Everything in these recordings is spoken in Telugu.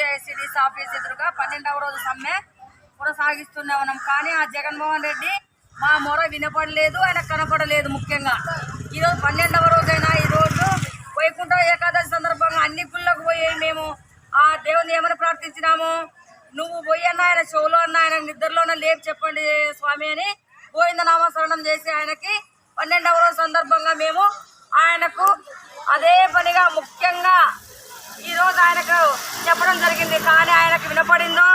ఎస్బీఐ ఆఫీస్ ఎదురుగా పన్నెండవ రోజు సమ్మె కొనసాగిస్తూనే ఉన్నాం. కానీ ఆ జగన్మోహన్ రెడ్డి మా మొర వినపడలేదు ఆయన కనపడలేదు ముఖ్యంగా. ఈరోజు పన్నెండవ రోజైనా ఈరోజు వైకుంఠ ఏకాదశి సందర్భంగా అన్ని గుళ్ళకు పోయి మేము ఆ దేవుని ఏమని ప్రార్థించినాము? నువ్వు పోయి అన్న ఆయన షోలో అన్న ఆయన నిద్రలోనే లేపు చెప్పండి స్వామి అని గోవింద నామస్మరణం చేసి ఆయనకి పన్నెండవ రోజు సందర్భంగా మేము ఆయనకు అదే పనిగా ముఖ్యంగా ఈ రోజు ఆయనకు చెప్పడం జరిగింది. కానీ ఆయనకు వినపడిందో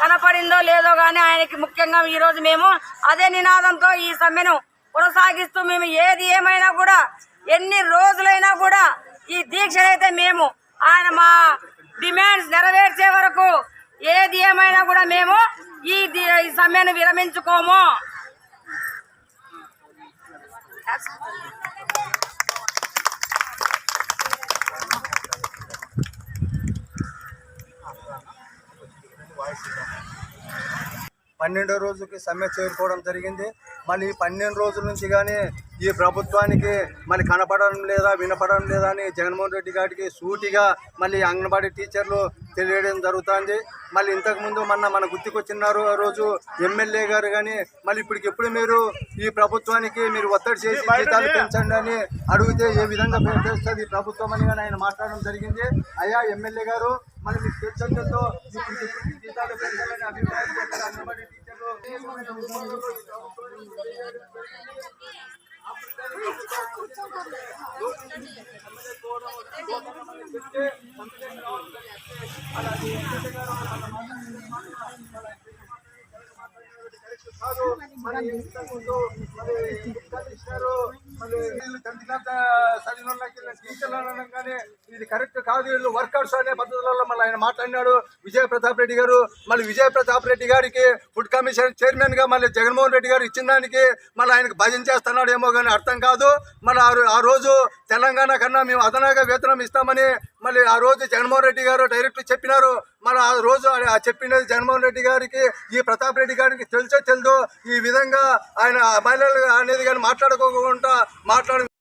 కనపడిందో లేదో కానీ ఆయనకి ముఖ్యంగా ఈరోజు మేము అదే నినాదంతో ఈ సమ్మెను కొనసాగిస్తూ మేము ఏది ఏమైనా కూడా ఎన్ని రోజులైనా కూడా ఈ దీక్షనైతే మేము ఆయన మా డిమాండ్స్ నెరవేర్చే వరకు ఏది ఏమైనా కూడా మేము ఈ ఈ సమ్మెను విరమించుకోము. పన్నెండో రోజుకి సమ్మె చేరుకోవడం జరిగింది. మళ్ళీ ఈ పన్నెండు రోజుల నుంచి కానీ ఈ ప్రభుత్వానికి మళ్ళీ కనపడడం లేదా వినపడడం లేదా అని జగన్మోహన్ రెడ్డి గారికి సూటిగా మళ్ళీ అంగన్వాడీ టీచర్లు తెలియడం జరుగుతుంది. మళ్ళీ ఇంతకుముందు మొన్న మన గుర్తుకొచ్చినారు ఆ రోజు ఎమ్మెల్యే గారు కానీ మళ్ళీ ఇప్పటికి ఎప్పుడు మీరు ఈ ప్రభుత్వానికి మీరు ఒత్తిడి చేసి జీతాలు పెంచండి అని అడిగితే ఏ విధంగా చేస్తుంది ఈ ప్రభుత్వం అని కానీ ఆయన మాట్లాడడం జరిగింది. అయ్యా ఎమ్మెల్యే గారు మళ్ళీ మీ తెలిసంతో జీతాలు పెంచాలని అభిప్రాయం చేశారు అంగన్వాడీ టీచర్లు మరి ఇంతకుముందు మరి మరి చదివిన టీచర్లు అనగానే ఇది కరెక్ట్ కాదు. వీళ్ళు వర్కర్స్ అనే పద్ధతులలో మళ్ళీ ఆయన మాట్లాడినాడు. విజయ ప్రతాప్ రెడ్డి గారు మళ్ళీ విజయ ప్రతాప్ రెడ్డి గారికి ఫుడ్ కమిషన్ చైర్మన్గా మళ్ళీ జగన్మోహన్ రెడ్డి గారు ఇచ్చిన దానికి మళ్ళీ ఆయనకు భజన చేస్తున్నాడు ఏమో కానీ అర్థం కాదు. మళ్ళీ ఆ రోజు తెలంగాణ కన్నా మేము అదనంగా వేతనం ఇస్తామని మళ్ళీ ఆ రోజు జగన్మోహన్ రెడ్డి గారు డైరెక్ట్ చెప్పినారు. మన ఆ రోజు చెప్పినది జగన్మోహన్ రెడ్డి గారికి ఈ ప్రతాప్ రెడ్డి గారికి తెలుసో తెలుదో ఈ విధంగా ఆయన మహిళలు అనేది కానీ మాట్లాడుకోకుండా మాట్లాడు